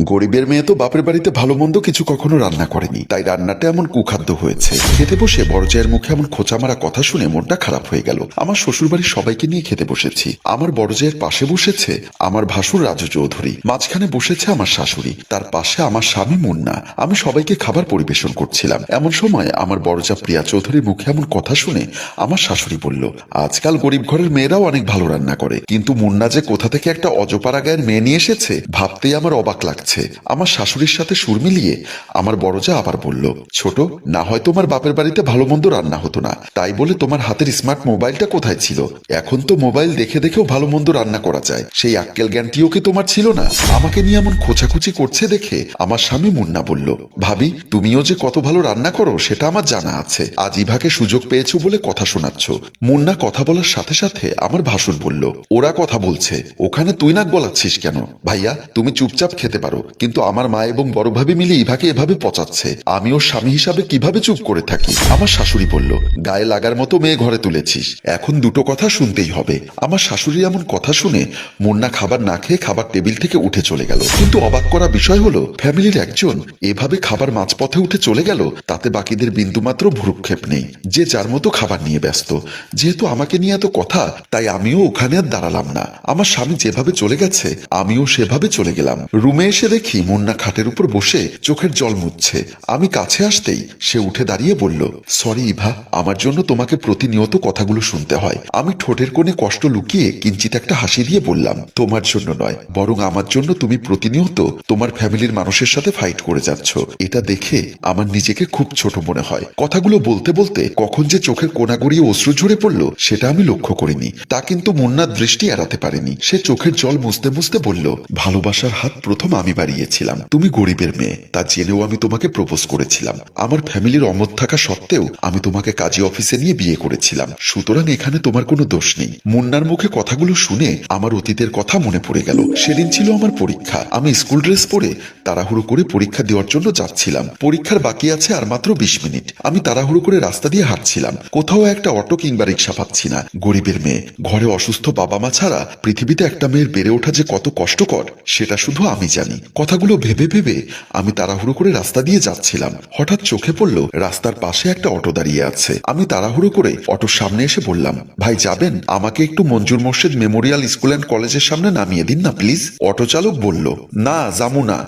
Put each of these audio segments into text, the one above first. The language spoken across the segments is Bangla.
গরিবের মেয়ে তো বাপের বাড়িতে ভালো মন্দ কিছু কখনো রান্না করেনি। তাই রান্নাটা এমন কুখাদ্য হয়েছে। খেতে বসে বড় জায়ের মুখে এমন খোঁচা মারা কথা শুনে মনটা খারাপ হয়ে গেল। আমার শ্বশুর বাড়ির সবাইকে নিয়ে খেতে বসেছি। আমার বড় জায়ের পাশে বসেছে আমার ভাসুর রাজু চৌধুরী। মাঝখানে বসেছে আমার শাশুড়ি। তার পাশে আমার স্বামী মুন্না। আমি সবাইকে খাবার পরিবেশন করছিলাম। এমন সময় আমার বড় যা প্রিয়া চৌধুরীর মুখে এমন কথা শুনে আমার শাশুড়ি বলল, আজকাল গরিব ঘরের মেয়েরাও অনেক ভালো রান্না করে। কিন্তু মুন্না যে কোথা থেকে একটা অজপাড়া গায়ের মেয়ে নিয়ে এসেছে, ভাবতেই আমার অবাক লাগছে। আমার শাশুড়ির সাথে সুর মিলিয়ে আমার বড় যা আবার বলল, ছোট, না হয় তোমার বাপের বাড়িতে ভালো মন্দ রান্না হতো না। তাই বলে তোমার হাতের স্মার্ট মোবাইলটা কোথায় ছিল? এখন তো মোবাইল দেখে দেখেও ভালো মন্দ রান্না করা যায়। সেই আক্কেল জ্ঞানটিও কি তোমার ছিল না? আমাকে নিয়ে এমন খোঁচাখুচি করছে দেখে আমার স্বামী মুন্না বলল, ভাবি, তুমিও যে কত ভালো রান্না করো, সেটা আমার জানা আছে। আজ ইভাকে সুযোগ পেয়েছ বলে কথা শোনাচ্ছ। মুন্না কথা বলার সাথে সাথে আমার ভাসুর বলল, ওরা কথা বলছে। ওখানে তুই নাক গলাচ্ছিস কেন? ভাইয়া, তুমি চুপচাপ খেতে পারো। কিন্তু আমার মা এবং বড় ভাবি মিলে ইভাকে এভাবে পচাচ্ছে। আমি ওর স্বামী হিসাবে কীভাবে চুপ করে থাকি? আমার শাশুড়ি বলল, গায়ে লাগার মতো মেয়ে ঘরে তুলেছিস। এখন দুটো কথা শুনতেই হবে। আমার শাশুড়ি এমন কথা শুনে মুন্না খাবার না খেয়ে খাবার টেবিল থেকে উঠে চলে গেল। কিন্তু অবাক করা বিষয় হলো, ফ্যামিলির একজন এভাবে খাবার মাঝপথে উঠে চলে গেল, তাতে বাকিদের বিন্দুমাত্র ভ্রুক্ষেপ নেই। যে যার মতো খাবার নিয়ে ব্যস্ত। যেহেতু আমাকে নিয়ে এত কথা, তাই আমিও ওখানে আর দাঁড়ালাম না। আমার স্বামী যেভাবে চলে গেছে, আমিও সেভাবে চলে গেলাম। রুমে এসে দেখি মুন্না খাটের উপর বসে চোখের জল মুছছে। আমি কাছে আসতেই সে উঠে দাঁড়িয়ে বলল, সরি ইভা, আমার জন্য তোমাকে প্রতিনিয়ত কথাগুলো শুনতে হয়। আমি ঠোঁটের কোণে কষ্ট লুকিয়ে কিঞ্চিত একটা হাসি দিয়ে বললাম, তোমার জন্য নয়, বরং আমার জন্য তুমি প্রতিনিয়ত তোমার ফ্যামিলির মানুষের সাথে ফাইট করে যাচ্ছ। এটা দেখে আমার নিজেকে খুব ছোট মনে হয়। কথাগুলো বলতে বলতে কখন যে চোখের কোনা গড়িয়ে অশ্রু ঝরে পড়ল, সেটা আমি লক্ষ্য করিনি। তা কিন্তু মুন্নার দৃষ্টি এড়াতে পারেনি। সে চোখের জল মুছতে মুছতে বলল, ভালোবাসার হাত প্রথম আমি বাড়িয়েছিলাম। তুমি গরিবের মেয়ে, তা জেনেও আমি তোমাকে প্রপোজ করেছিলাম। আমার ফ্যামিলির অমত থাকা সত্ত্বেও আমি তোমাকে কাজী অফিসে নিয়ে বিয়ে করেছিলাম। সুতরাং এখানে তোমার কোনো দোষ নেই। মুন্নার মুখে কথাগুলো শুনে আমার অতীতের কথা মনে পড়ে গেল। সেদিন ছিল আমার পরীক্ষা। আমি স্কুল ড্রেস পরে তাড়াহুড়ো করে পরীক্ষা দেওয়ার জন্য যাচ্ছিলাম। পরীক্ষার বাকি আছে আর মাত্র বিশ মিনিট। আমি তাড়াহুড়ো করে রাস্তা দিয়ে হাঁটছিলাম। কোথাও একটা অটো কিংবা রিক্সা পাচ্ছি না। গরিবের মেয়ে। ঘরে অসুস্থ বাবা মা ছাড়া পৃথিবীতে একটা মেয়ের বেড়ে ওঠা যে কত কষ্টকর, সেটা শুধু আমি জানি। কথাগুলো ভেবে ভেবে আমি তাড়াহুড়ো করে রাস্তা দিয়ে যাচ্ছিলাম। হঠাৎ চোখে পড়ল, রাস্তার পাশে একটা অটো দাঁড়িয়ে আছে। আমি তাড়াহুড়ো করে অটোর সামনে এসে বললাম, ভাই, যাবেন? আমাকে একটু Manjur Morshed memorial school and কলেজের সামনে নামিয়ে দিন না, প্লিজ? অটো চালক বলল, না, যাব না।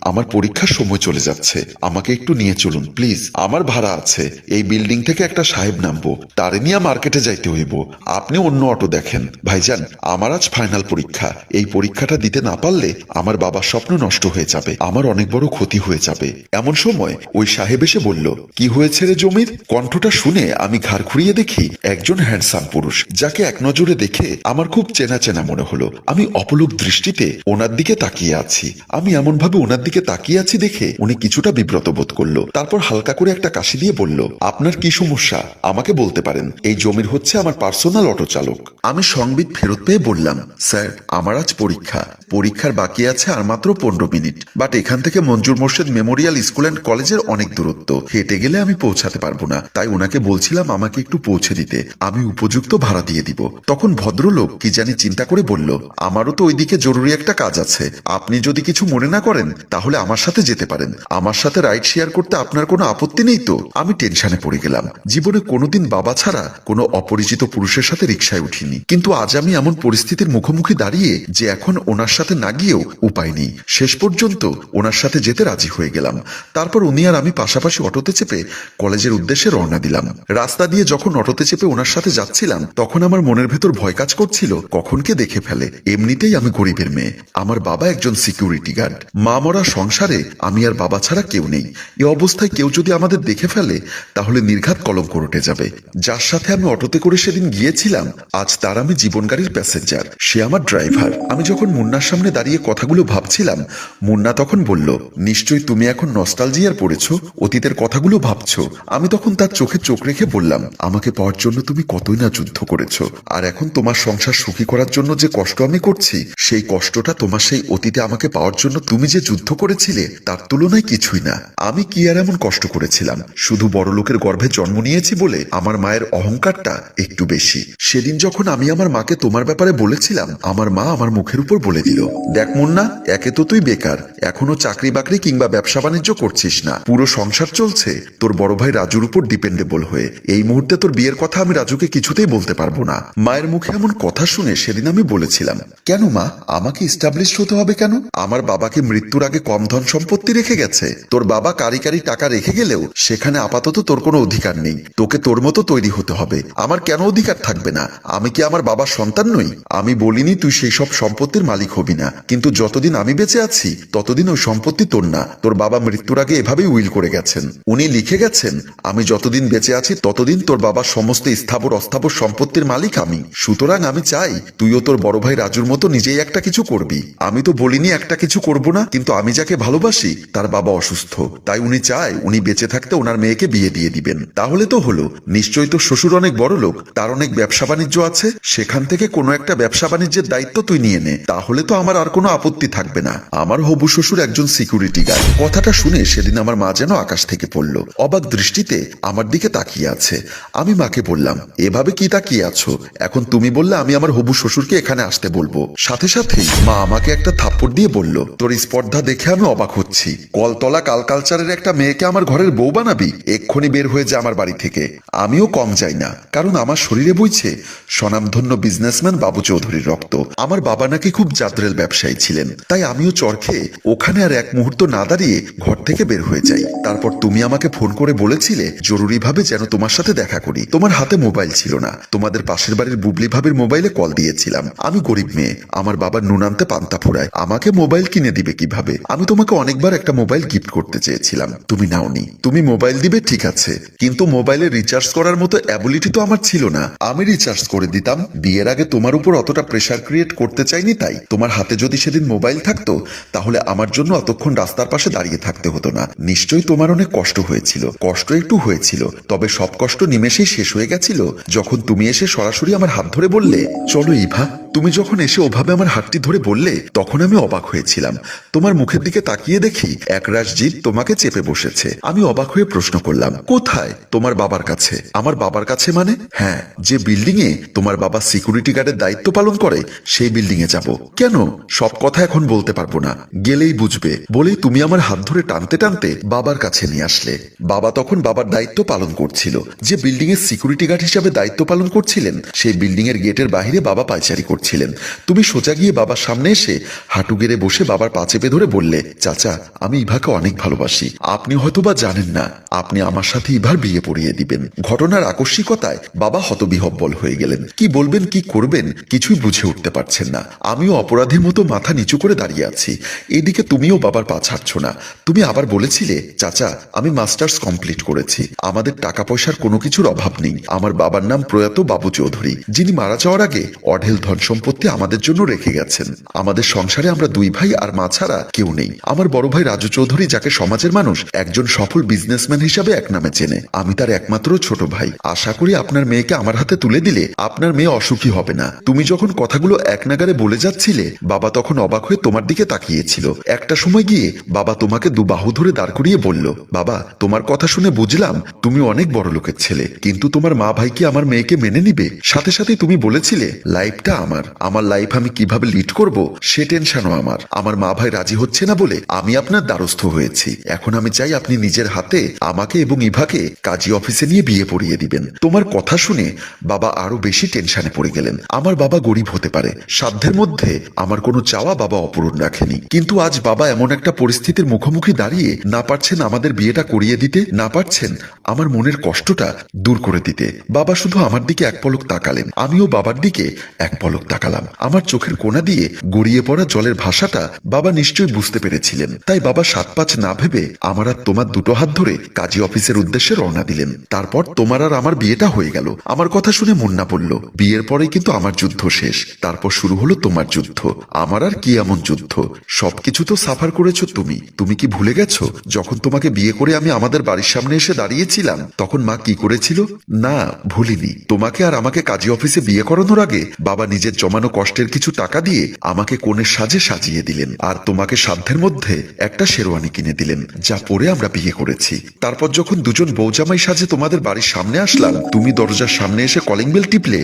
আমার পরীক্ষার সময় চলে যাচ্ছে। আমাকে একটু নিয়ে চলুন, প্লিজ। আমার ভাড়া আছে। এই বিল্ডিং থেকে একটা সাহেব নামবো। তারে নিয়ে মার্কেটে যাইতে হইব। আপনি অন্য অটো দেখেন। ভাইজান, আমার আজ ফাইনাল পরীক্ষা। এই পরীক্ষাটা দিতে না পারলে আমার বাবার স্বপ্ন নষ্ট হয়ে যাবে। আমার অনেক বড় ক্ষতি হয়ে যাবে। এমন সময় ওই সাহেব এসে বলল, কি হয়েছে রে জমির? কণ্ঠটা শুনে আমি ঘাড় ঘুরিয়ে দেখি একজন হ্যান্ডসাম পুরুষ, যাকে এক নজরে দেখে আমার খুব চেনা চেনা মনে হলো। আমি অপলক দৃষ্টিতে ওনার দিকে তাকিয়ে আছি। আমি এমন ভাবে ওনার দিকে তাকিয়ে আছি দেখে উনি কিছুটা বিব্রত বোধ করল। তারপর হালকা করে একটা কাশি দিয়ে বলল, আপনার কি সমস্যা? আমাকে বলতে পারেন। এই জমির হচ্ছে আমার পার্সোনাল অটো চালক। আমি সংবিদ ফেরত পেয়ে বললাম, স্যার, আমার আজ পরীক্ষা। পরীক্ষার বাকি আছে আর মাত্র পনেরো মিনিট। বাট এখান থেকে Manjur Morshed memorial school and কলেজের অনেক দূরত্ব। হেঁটে গেলে আমি পৌঁছাতে পারব না। তাই ওনাকে বলছিলাম আমাকে একটু পৌঁছে দিতে। আমি উপযুক্ত ভাড়া দিয়ে দিব। তখন ভদ্রলোক কি জানি চিন্তা করে বলল, আমারও তো ওইদিকে জরুরি একটা কাজ আছে। আপনি যদি কিছু মনে না করেন তাহলে আমার সাথে যেতে পারেন। আমার সাথে রাইড শেয়ার করতে আপনার কোনো আপত্তি নেই তো? আমি টেনশনে পড়ে গেলাম। জীবনে কোনোদিন বাবা ছাড়া কোনো অপরিচিত পুরুষের সাথে রিক্সায় উঠিনি। কিন্তু আজ আমি এমন পরিস্থিতির মুখোমুখি দাঁড়িয়ে যে এখন ওনার সাথে না গিয়েও উপায় নেই। শেষ পর্যন্ত ওনার সাথে যেতে রাজি হয়ে গেলাম। তারপর উনি আর আমি পাশাপাশি অটোতে চেপে কলেজের উদ্দেশ্যে রওনা দিলাম। রাস্তা দিয়ে যখন অটোতে চেপে ওনার সাথে যাচ্ছিলাম, তখন আমার মনের ভেতর ভয় কাজ করছিল, কখন কে দেখে ফেলে? এমনিতেই আমি গরিবের মেয়ে। আমার বাবা একজন সিকিউরিটি গার্ড। মা মরা সংসারে আমি আর বাবা ছাড়া কেউ নেই। এ অবস্থায় কেউ যদি আমাদের দেখে ফেলে, তাহলে নির্ঘাত কলঙ্ক রটে যাবে। যার সাথে আমি অটোতে করে সেদিন গিয়েছিলাম, আজ তার আমি জীবন গাড়ির প্যাসেঞ্জার সে আমার ড্রাইভার আমি যখন মুন্নার সামনে দাঁড়িয়ে কথাগুলো ভাবছিলাম, মুন্না তখন বলল, নিশ্চয়ই তুমি এখন নস্টালজিয়ার পড়েছো, অতীতের কথাগুলো ভাবছ। আমি তখন তার চোখে চোখ রেখে বললাম, আমাকে পাওয়ার জন্য তুমি কতই না যুদ্ধ করেছ। আর এখন তোমার সংসার সুখী করার জন্য যে কষ্ট আমি করছি, সেই কষ্টটা তোমার সেই অতীতে আমাকে পাওয়ার জন্য তুমি যে যুদ্ধ করেছিলে, তার তুলনায় কিছুই না। আমি কি আর এমন কষ্ট করেছিলাম? শুধু বড় লোকের গর্ভে জন্ম নিয়েছি বলে আমার মায়ের অহংকারটা একটু বেশি। সেদিন যখন আমি আমার মাকে তোমার ব্যাপারে বলেছিলাম, আমার মা আমার মুখের উপর বলে দিল, দেখ মুন্না, একে তো তুই বেকার। এখনও চাকরি বাকরি কিংবা ব্যবসা বাণিজ্য করছিস না। পুরো সংসার চলছে। তোর বড় ভাই রাজুর উপর ডিপেন্ডেবল হয়ে। এই মুহূর্তে তোর বিয়ের কথা আমি রাজুকে কিছুতেই বলতে পারব না। মায়ের মুখে এমন কথা শুনে সেদিন আমি বলেছিলাম, কেন মা? আমাকে ইস্টাবলিশ হতে হবে কেন? আমার বাবাকে মৃত্যুর আগে কম ধন সম্পত্তি রেখে গেছে। তোর বাবা কারি কারি টাকা রেখে গেলেও সেখানে আপাতত তোর কোনো অধিকার নেই। তোকে তোর মতো তৈরি হতে হবে। আমার কেন অধিকার থাকবে না? আমি কি আমার বাবার সন্তান নই? আমি বলিনি তুই সেই সব সম্পত্তির মালিক হবি না। কিন্তু যতদিন আমি বেঁচে আছি, ততদিন ওই সম্পত্তি তোর না। তোর বাবা মৃত্যুর আগে এভাবেই উইল করে গেছেন। উনি লিখে গেছেন, আমি যতদিন বেঁচে আছি, ততদিন তোর বাবার সমস্ত স্থাবর অস্থাবর সম্পত্তির মালিক আমি। সুতরাং আমি চাই তুইও তোর বড় ভাই রাজুর মতো নিজেই একটা কিছু করবি। আমি তো বলিনি একটা কিছু করব না কিন্তু আমি যাকে ভালোবাসি, তার বাবা অসুস্থ। তাই উনি চায় উনি বেঁচে থাকতে ওনার মেয়েকে বিয়ে দিয়ে দিবেন। তাহলে তো হলো, নিশ্চয়ই তো শ্বশুর অনেক বড় লোক, তার অনেক ব্যবসা বাণিজ্য আছে, সেখান থেকে কোনো একটা ব্যবসা বাণিজ্যের দায়িত্ব তুই নিয়ে নে, তাহলে তো আমার আর কোনো আপত্তি থাকবে না। আমার হবু শ্বশুর একজন সিকিউরিটি গার্ড কথাটা শুনে সেদিন আমার মা যেন আকাশ থেকে পড়ল। অবাক দৃষ্টিতে আমার দিকে তাকিয়ে আছে। আমি মাকে বললাম, এভাবে কি তাকিয়ে আছো? এখন তুমি বললে আমি আমার হবু শ্বশুরকে এখানে আসতে বলব। সাথে সাথেই মা আমাকে একটা থাপ্পড় দিয়ে বলল, তোর স্পর্ধা দেখে আমি অবাক হচ্ছি। কলতলা কালকালচারের একটা মেয়েকে আমার ঘরের বউ বানাবি? এক্ষুনি বের হয়ে যা আমার বাড়ি থেকে। আমিও কম যাই না, কারণ আমার শরীরে বইছে স্বনামধন্য বিজনেসম্যান বাবু চৌধুরীর রক্ত। আমার বাবা নাকি খুব জাদ্রেল ব্যবসায়ী ছিলেন, তাই আমিও চর খেয়ে ওখানে আর এক মুহূর্ত না দাঁড়িয়ে ঘর থেকে বের হয়ে যাই। তারপর তুমি আমাকে ফোন করে বলেছিলে, জরুরিভাবে যেন তোমার সাথে দেখা করি। তোমার হাতে মোবাইল ছিল না। তোমাদের পাশের বাড়ির বুবলি ভাবির মোবাইলে কল দিয়েছিলাম। আমি গরিব মেয়ে, আমার বাবার নুন পান্তা ফোড়ায়। আমাকে মোবাইল কিনে দিবে কীভাবে? আমি তোমাকে অনেকবার একটা মোবাইল গিফট করতে চেয়েছিলাম। তুমি নাওনি। তুমি মোবাইল দিবে, ঠিক আছে। কিন্তু মোবাইলে রিচার্জ করার মতো অ্যাবিলিটি তো আমার ছিল না। আমি রিচার্জ করে দিতাম। বিয়ের আগে তোমার উপর অতটা প্রেশার ক্রিয়েট করতে চাইনি তাই। তোমার হাতে যদি সেদিন মোবাইল থাকতো, তাহলে আমার জন্য অতক্ষণ রাস্তার পাশে দাঁড়িয়ে থাকতে হতো না। নিশ্চয়ই তোমার অনেক কষ্ট হয়েছিল। কষ্ট একটু হয়েছিল। তবে সব কষ্ট নিমেষেই শেষ হয়ে গেছিল। যখন তুমি এসে সরাসরি আমার হাত ধরে বললে, চলো ইভা। তুমি যখন এসে ওভাবে আমার হাতটি ধরে বললে, তখন আমি অবাক হয়েছিলাম। তোমার মুখের দিকে তাকিয়ে দেখি একরাশ জিদ তোমাকে চেপে বসেছে। আমি অবাক হয়ে প্রশ্ন করলাম, কোথায়? তোমার বাবার কাছে? আমার বাবার কাছে মানে? হ্যাঁ যে বিল্ডিং এ তোমার বাবা সিকিউরিটি গার্ডের দায়িত্ব পালন করে, সেই বিল্ডিং এ যাব। কেন? সব কথা এখন বলতে পারব না। গেলেই বুঝবে। বলেই তুমি আমার হাত ধরে টানতে টানতে বাবার কাছে নিয়ে আসলে। বাবা তখন বাবার দায়িত্ব পালন করছিল। যে বিল্ডিং এর সিকিউরিটি গার্ড হিসাবে দায়িত্ব পালন করছিলেন, সেই বিল্ডিং এর গেটের বাইরে বাবা পাইচারি পায়চারি করছিলেন। তুমি সোজা গিয়ে বাবার সামনে এসে হাঁটু গেড়ে বসে বাবার পা চেপে ধরে বললে, চাচা, আমি ইভাকে অনেক ভালোবাসি। আপনি হয়তো বা জানেন না, আপনি আমার সাথে ইভার বিয়ে পড়িয়ে দিবেন। ঘটনার আকস্মিকতায় বাবা হতবিহব্বল হয়ে গেলেন। কি বলবেন, কি করবেন, কিছুই বুঝে উঠতে পারছেন না। আমিও অপরাধীর মতো মাথা নিচু করে দাঁড়িয়ে আছি। এদিকে তুমিও বাবার পা ছাড়ছ না। তুমি আবার বলেছিলে, চাচা, আমি মাস্টার্স কমপ্লিট করেছি। আমাদের টাকা পয়সার কোনো কিছুর অভাব নেই। আমার বাবার নাম প্রয়াত বাবু চৌধুরী, যিনি মারা যাওয়ার আগে অঢেল ধন সম্পত্তি আমাদের জন্য রেখে গেছেন। আমাদের সংসারে আমরা দুই ভাই আর মা ছাড়া কেউ নেই। আমার বড় ভাই রাজু চৌধুরী, যাকে সমাজের মানুষ, একজন সফল বিজনেসম্যান হিসাবে এক নামে চেনে। আমি তার একমাত্র ছোট ভাই। আশা করি আপনার মেয়েকে আমার হাতে তুলে দিলে আপনার মেয়ে অসুখী হবে না। তুমি যখন কথাগুলো এক নাগারে বলে যাচ্ছিলে, বাবা তখন অবাক হয়ে তোমার দিকে তাকিয়েছিল। একটা সময় গিয়ে বাবা তোমাকে দু বাহু ধরে দাঁড় করিয়ে বলল, বাবা, তোমার কথা শুনে বুঝলাম তুমি অনেক বড় লোকের ছেলে, কিন্তু তোমার মা ভাই কি আমার মেয়েকে মেনে নিবে? সাথে সাথে তুমি বলেছিলে, লাইফটা আমার আমার। আমার লাইফ আমি কীভাবে লিড করব, সে টেনশনও আমার। আমার মা ভাই রাজি হচ্ছে না বলে আমি আপনার দ্বারস্থ হয়েছি। এখন আমি চাই আপনি নিজের হাতে আমাকে এবং ইভাকে কাজী অফিসে নিয়ে বিয়ে পড়িয়ে দিবেন। তোমার কথা শুনে বাবা আরও বেশি টেনশনে পড়ে গেলেন। আমার বাবা গরিব হতে পারে। সাধ্যের মধ্যে আমার কোনো চাওয়া বাবা অপূরণ রাখেনি। কিন্তু আজ বাবা এমন একটা পরিস্থিতির মুখোমুখি দাঁড়িয়ে না পারছেন আমাদের বিয়েটা করিয়ে দিতে, না পারছেন আমার মনের কষ্টটা দূর করে দিতে। বাবা শুধু আমার দিকে এক পলক তাকালেন। আমিও বাবার দিকে এক পলক তাকালাম। আমার চোখের কোনা দিয়ে গড়িয়ে পড়া জলের ভাষাটা বাবা নিশ্চয়ই বুঝতে পেরেছিলেন। তাই বাবা সাত পাঁচ না ভেবে আমার আর তোমার দুটো হাত ধরে কাজী অফিসের উদ্দেশ্যে রওনা দিলেন। তারপর তোমার আর আমার বিয়েটা হয়ে গেল। আমার কথা শুনে মুন্না বলল বিয়ের পরেই কিন্তু আমার যুদ্ধ শেষ। তারপর শুরু হলো তোমার যুদ্ধ। আমার আর কি এমন যুদ্ধ? সবকিছু তো সাফার করেছ তুমি। তুমি কি ভুলে গেছো? যখন তোমাকে বিয়ে করে আমি আমাদের বাড়ির সামনে এসে দাঁড়িয়েছিলাম, তখন মা কি করেছিল? না, ভুলিনি। তোমাকে আর আমাকে কাজী অফিসে বিয়ে করানোর আগে বাবা নিজের জমানো কষ্টের কিছু টাকা দিয়ে আমাকে কনের সাজে সাজিয়ে দিলেন আর তোমাকে সাধ্যের মধ্যে একটা শেরওয়ানি কিনে দিলেন, যা পরে আমরা বিয়ে করেছি। তারপর যখন দুজন বৌজামাই সাজে তোমাদের বাড়ির সামনে আসলাম, তুমি দরজার সামনে এসে কলিং বেল টিপলে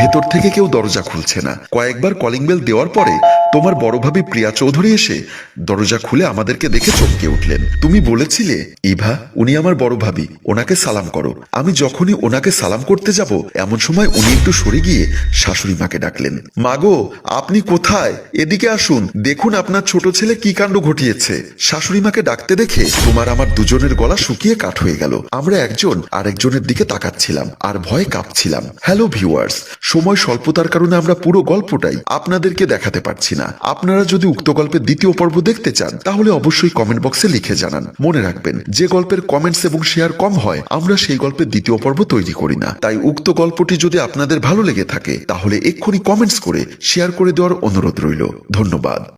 ভেতর থেকে কেউ দরজা খুলছে না। কয়েকবার কলিং বেল দেওয়ার পরে তোমার বড় ভাবি প্রিয়া চৌধুরী এসে দরজা খুলে আমাদেরকে দেখে চমকে উঠলেন। তুমি বলেছিলে, ইভা, উনি আমার বড় ভাবি, ওনাকে সালাম করো। আমি যখনই ওনাকে সালাম করতে যাব, এমন সময় উনি একটু সরে গিয়ে শাশুড়ি মাকে ডাকলেন, মাগো, আপনি কোথায়? এদিকে আসুন, দেখুন আপনার ছোট ছেলে কি কাণ্ড ঘটিয়েছে। শাশুড়ি মাকে ডাকতে দেখে তোমার আমার দুজনের গলা শুকিয়ে কাঠ হয়ে গেল। আমরা একজন আরেকজনের দিকে তাকাচ্ছিলাম আর ভয়ে কাঁপছিলাম। হ্যালো ভিউয়ার্স সময় স্বল্পতার কারণে আমরা পুরো গল্পটাই আপনাদেরকে দেখাতে পারছি না। আপনারা যদি উক্ত গল্পের দ্বিতীয় পর্ব দেখতে চান, তাহলে অবশ্যই কমেন্ট বক্সে লিখে জানান। মনে রাখবেন, যে গল্পের কমেন্টস এবং শেয়ার কম হয়, আমরা সেই গল্পের দ্বিতীয় পর্ব তৈরি করি না। তাই উক্ত গল্পটি যদি আপনাদের ভালো লেগে থাকে, তাহলে এক্ষুনি কমেন্টস করে শেয়ার করে দেওয়ার অনুরোধ রইল। ধন্যবাদ।